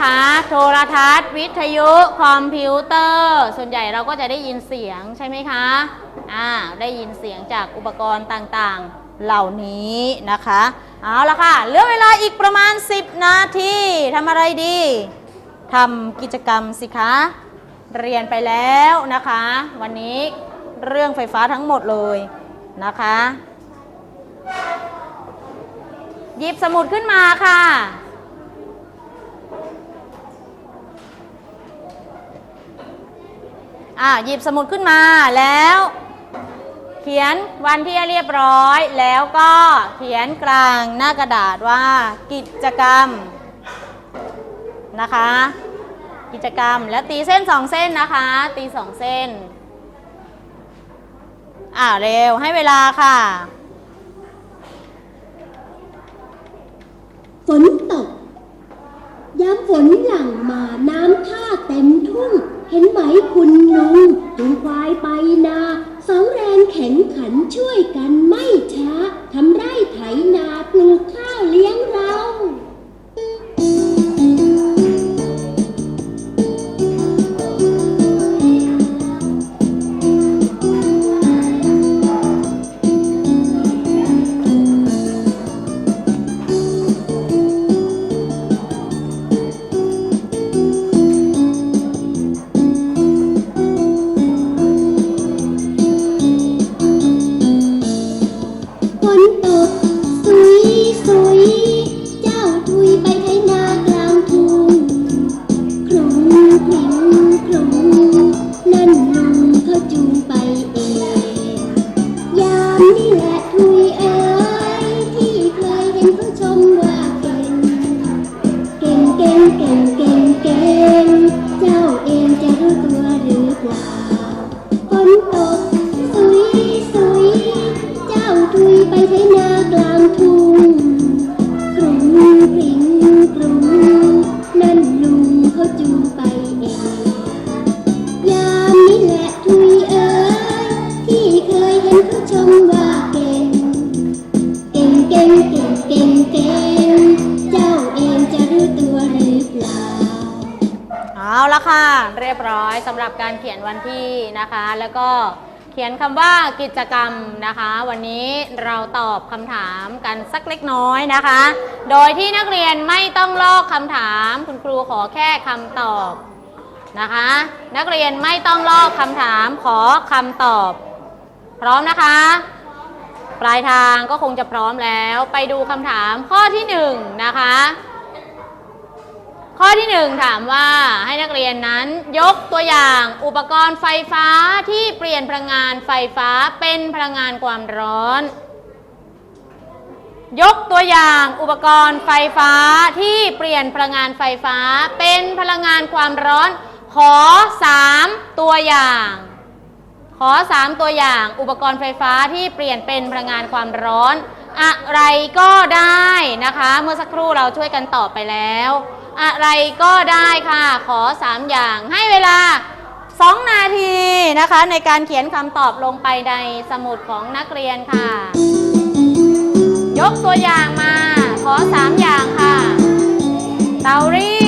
นะคะ โทรทัศน์ วิทยุ คอมพิวเตอร์ ส่วนใหญ่เราก็จะได้ยินเสียงใช่ไหมคะอ่าได้ยินเสียงจากอุปกรณ์ต่างๆ เหล่านี้นะคะ เอาละค่ะเหลือเวลาอีกประมาณ 10 นาทีทำอะไรดีทำกิจกรรมสิคะ เรียนไปแล้วนะคะ วันนี้เรื่องไฟฟ้าทั้งหมดเลยนะคะ หยิบสมุดขึ้นมาค่ะ อ่าหยิบสมุดขึ้นมาแล้ว เขียนวันที่เรียบร้อย แล้วก็เขียนกลางหน้ากระดาษว่ากิจกรรมนะคะ กิจกรรมแล้วตีเส้นสองเส้นนะคะ ตีสองเส้นอ่าเร็วให้เวลาค่ะ ฝนตกยามฝนหลั่งมาน้ำท่าเต็มทุ่ง เห็นไหมคุณลุงจูงควายไปนาสองแรงแข็งขันช่วยกันไม่ช้าทำไร่ไถนาปลูกข้า เอาละค่ะ เรียบร้อยสำหรับการเขียนวันที่นะคะ แล้วก็เขียนคำว่ากิจกรรมนะคะ วันนี้เราตอบคำถามกันสักเล็กน้อยนะคะ โดยที่นักเรียนไม่ต้องลอกคำถาม คุณครูขอแค่คำตอบนะคะ นักเรียนไม่ต้องลอกคำถามขอคำตอบ พร้อมนะคะ ปลายทางก็คงจะพร้อมแล้ว ไปดูคำถามข้อที่หนึ่งนะคะ ข้อที่หนึ่งถามว่าให้นักเรียนนั้นยกตัวอย่างอุปกรณ์ไฟฟ้าที่เปลี่ยนพลังงานไฟฟ้าเป็นพลังงานความร้อน ยกตัวอย่างอุปกรณ์ไฟฟ้าที่เปลี่ยนพลังงานไฟฟ้าเป็นพลังงานความร้อน ขอ 3 ตัวอย่าง ขอ 3 ตัวอย่างอุปกรณ์ไฟฟ้าที่เปลี่ยนเป็นพลังงานความร้อน อะไรก็ได้นะคะ เมื่อสักครู่เราช่วยกันตอบไปแล้ว อะไรก็ได้ค่ะ ขอ 3 อย่างให้เวลา 2 นาทีนะคะ ในการเขียนคำตอบลงไปในสมุดของนักเรียนค่ะ ยกตัวอย่างมา ขอ 3 อย่างค่ะ เตารีด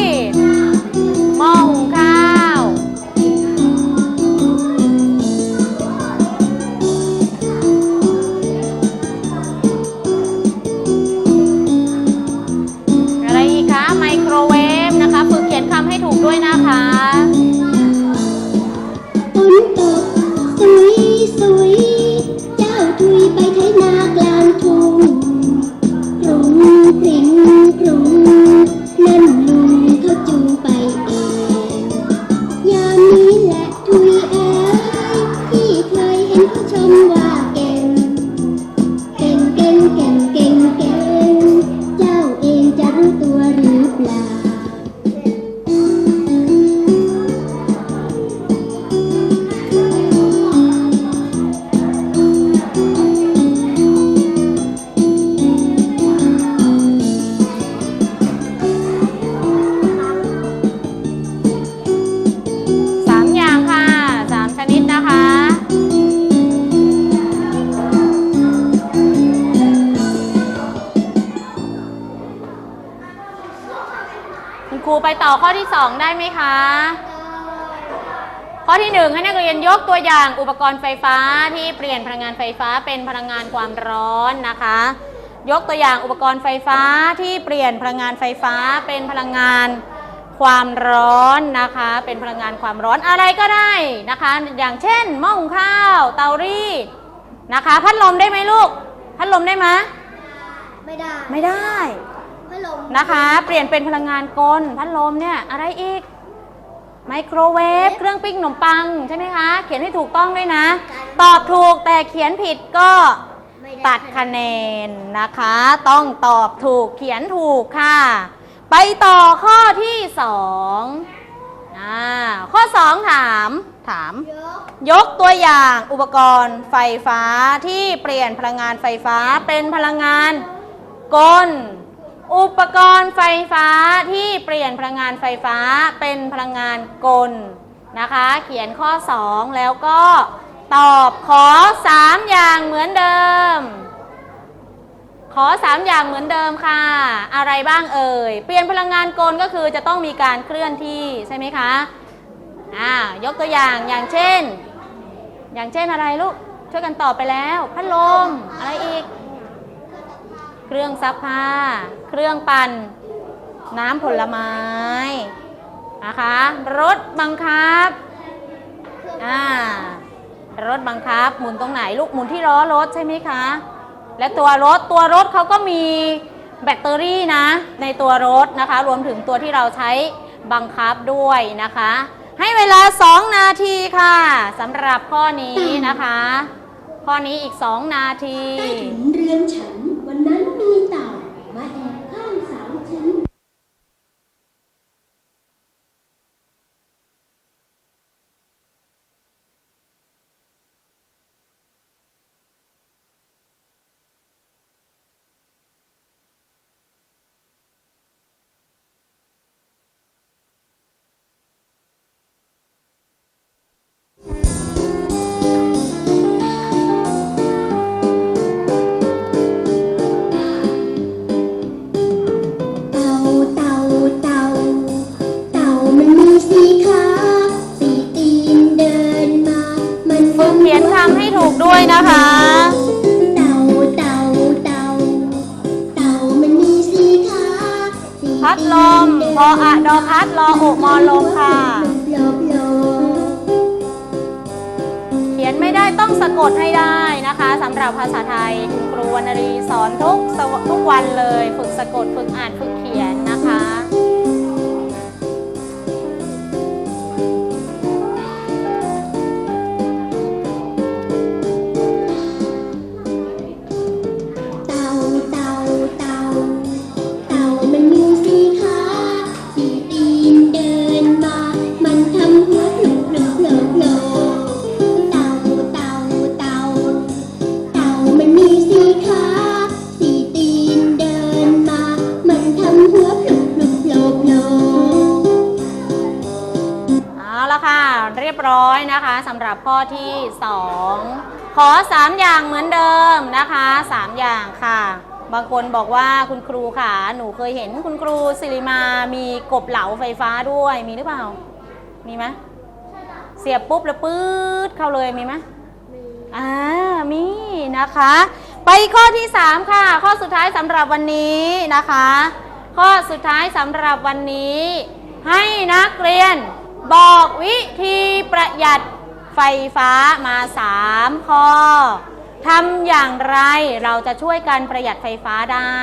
คุณครูไปต่อข้อที่ 2 ได้ไหมคะ ข้อที่ 1 ให้นักเรียนยกตัวอย่างอุปกรณ์ไฟฟ้าที่เปลี่ยนพลังงานไฟฟ้าเป็นพลังงานความร้อนนะคะ ยกตัวอย่างอุปกรณ์ไฟฟ้าที่เปลี่ยนพลังงานไฟฟ้าเป็นพลังงานความร้อนนะคะ เป็นพลังงานความร้อนอะไรก็ได้นะคะ อย่างเช่น หม้อหุงข้าว เตารีดนะคะ พัดลมได้ไหมลูก พัดลมได้ไหมไม่ได้ ไม่ได้ พัดลมนะคะ เปลี่ยนเป็นพลังงานกลพัดลมเนี่ยอะไรอีก ไมโครเวฟเครื่องปิ้งขนมปังใช่ไหมคะ เขียนให้ถูกต้องด้วยนะ ตอบถูกแต่เขียนผิดก็ไม่ไตัดคะแนนนะคะ ต้องตอบถูกเขียนถูกค่ะ ไปต่อข้อที่สองอ่าข้อสองถามถามเยอะยกตัวอย่างอุปกรณ์ไฟฟ้าที่เปลี่ยนพลังงานไฟฟ้าเป็นพลังงานกล อุปกรณ์ไฟฟ้าที่เปลี่ยนพลังงานไฟฟ้าเป็นพลังงานกลนะคะ เขียนข้อ 2 แล้วก็ตอบขอ 3 อย่างเหมือนเดิม ขอ 3 อย่างเหมือนเดิมค่ะ อะไรบ้างเอ่ย เปลี่ยนพลังงานกลก็คือจะต้องมีการเคลื่อนที่ใช่ไหมคะอ่ายกตัวอย่างอย่างเช่น อย่างเช่นอะไรลูกช่วยกันตอบไปแล้ว พัดลมอะไรอีก เครื่องซักผ้า เครื่องปั่น น้ำผลไม้นะคะ รถบังคับอ่ารถบังคับ หมุนตรงไหนลูกหมุนที่ล้อรถใช่ไหมคะ และตัวรถตัวรถเขาก็มีแบตเตอรี่นะ ในตัวรถนะคะ รวมถึงตัวที่เราใช้บังคับด้วยนะคะ ให้เวลา 2 นาทีค่ะสำหรับข้อนี้นะคะ ข้อนี้อีก 2 นาทีใต้ถุนเรือนฉันวันนั้น พัดรออกมอลงค่ะ เขียนไม่ได้ต้องสะกดให้ได้นะคะสำหรับภาษาไทย คุณครูวรรณรีสอนทุกทุกวันเลย ฝึกสะกด ฝึกอ่าน ฝึกเขียน อ 3 อย่างเหมือนเดิมนะคะ 3 อย่างค่ะ บางคนบอกว่าคุณครูค่ะ หนูเคยเห็นคุณครูสิริมามีกบเหลาไฟฟ้าด้วยมีหรือเปล่า มีไหมเสียบปุ๊บแล้วปื๊ดเข้าเลยมีไหมอ่ามีนะคะ ไปข้อที่ 3 ค่ะ ข้อสุดท้ายสำหรับวันนี้นะคะ ข้อสุดท้ายสำหรับวันนี้ ให้นักเรียนบอกวิธีประหยัด ไฟฟ้ามา 3 ข้อทำอย่างไรเราจะช่วยกันประหยัดไฟฟ้าได้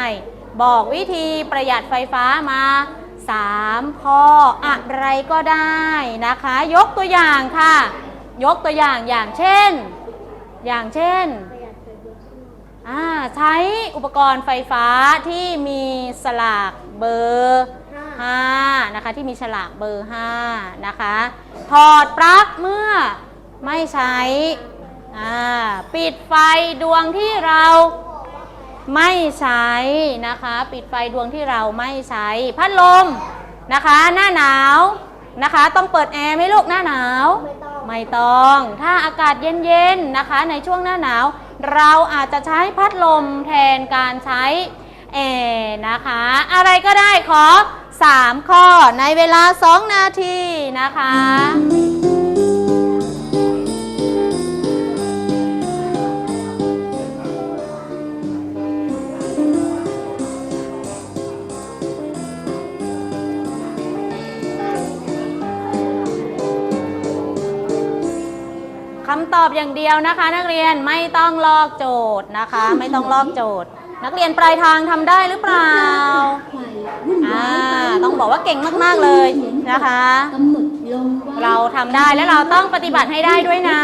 บอกวิธีประหยัดไฟฟ้ามา 3 ข้ออะไรก็ได้นะคะ ยกตัวอย่างค่ะ ยกตัวอย่างอย่างเช่น อย่างเช่นใช้อุปกรณ์ไฟฟ้าที่มีสลากเบอร์5นะคะที่มีฉลากเบอร์5นะคะถอดปลั๊กเมื่อ ไม่ใช้อ่าปิดไฟดวงที่เราไม่ใช้นะคะ ปิดไฟดวงที่เราไม่ใช้พัดลมนะคะ หน้าหนาวนะคะ ต้องเปิดแอร์ไหมลูกหน้าหนาวไม่ต้องไม่ต้อง ถ้าอากาศเย็นๆนะคะ ในช่วงหน้าหนาว เราอาจจะใช้พัดลมแทนการใช้แอร์นะคะ อะไรก็ได้ขอ 3 ข้อในเวลา 2 นาทีนะคะ คำตอบอย่างเดียวนะคะ นักเรียนไม่ต้องลอกโจทย์นะคะ ไม่ต้องลอกโจทย์ นักเรียนปลายทางทำได้หรือเปล่าใครวุ่นวาอ่ายไปต้องบอกว่าเก่งมากๆเลยนะคะกำหนดลงไว้เราทำได้และเราต้องปฏิบัติให้ได้ด้วยนะ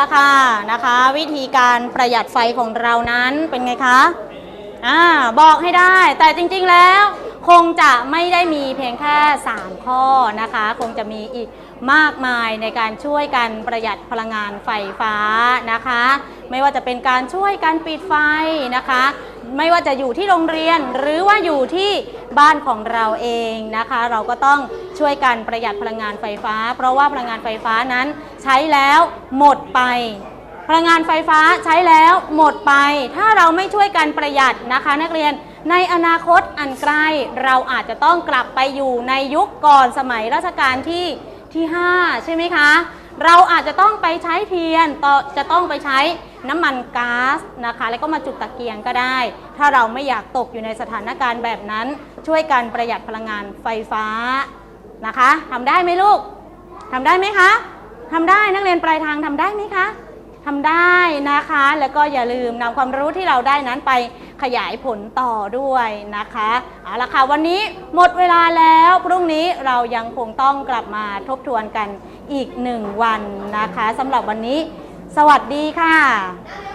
ละค่ะนะคะ วิธีการประหยัดไฟของเรานั้นเป็นไงคะอ่าบอกให้ได้ แต่จริงๆแล้ว คงจะไม่ได้มีเพียงแค่ 3 ข้อนะคะ คงจะมีอีกมากมายในการช่วยกันประหยัดพลังงานไฟฟ้านะคะ ไม่ว่าจะเป็นการช่วยการปิดไฟนะคะ ไม่ว่าจะอยู่ที่โรงเรียนหรือว่าอยู่ที่บ้านของเราเองนะคะ เราก็ต้องช่วยกันประหยัดพลังงานไฟฟ้า เพราะว่าพลังงานไฟฟ้านั้นใช้แล้วหมดไป พลังงานไฟฟ้าใช้แล้วหมดไป ถ้าเราไม่ช่วยกันประหยัดนะคะ นักเรียนในอนาคตอันใกล้เราอาจจะต้องกลับไปอยู่ในยุคก่อนสมัยรัชกาลที่ที่ 5 ใช่ไหมคะ เราอาจจะต้องไปใช้เทียนต่อจะต้องไปใช้น้ำมันก๊าซนะคะ แล้วก็มาจุดตะเกียงก็ได้ ถ้าเราไม่อยากตกอยู่ในสถานการณ์แบบนั้น ช่วยกันประหยัดพลังงานไฟฟ้านะคะทำได้ไหมลูกทำได้ไหมคะทำได้นักเรียนปลายทางทำได้ไหมคะทำได้นะคะ แล้วก็อย่าลืมนำความรู้ที่เราได้นั้นไป ขยายผลต่อด้วยนะคะเอาละค่ะวันนี้หมดเวลาแล้วพรุ่งนี้เรายังคงต้องกลับมาทบทวนกันอีกหนึ่งวันนะคะสำหรับวันนี้ สวัสดีค่ะ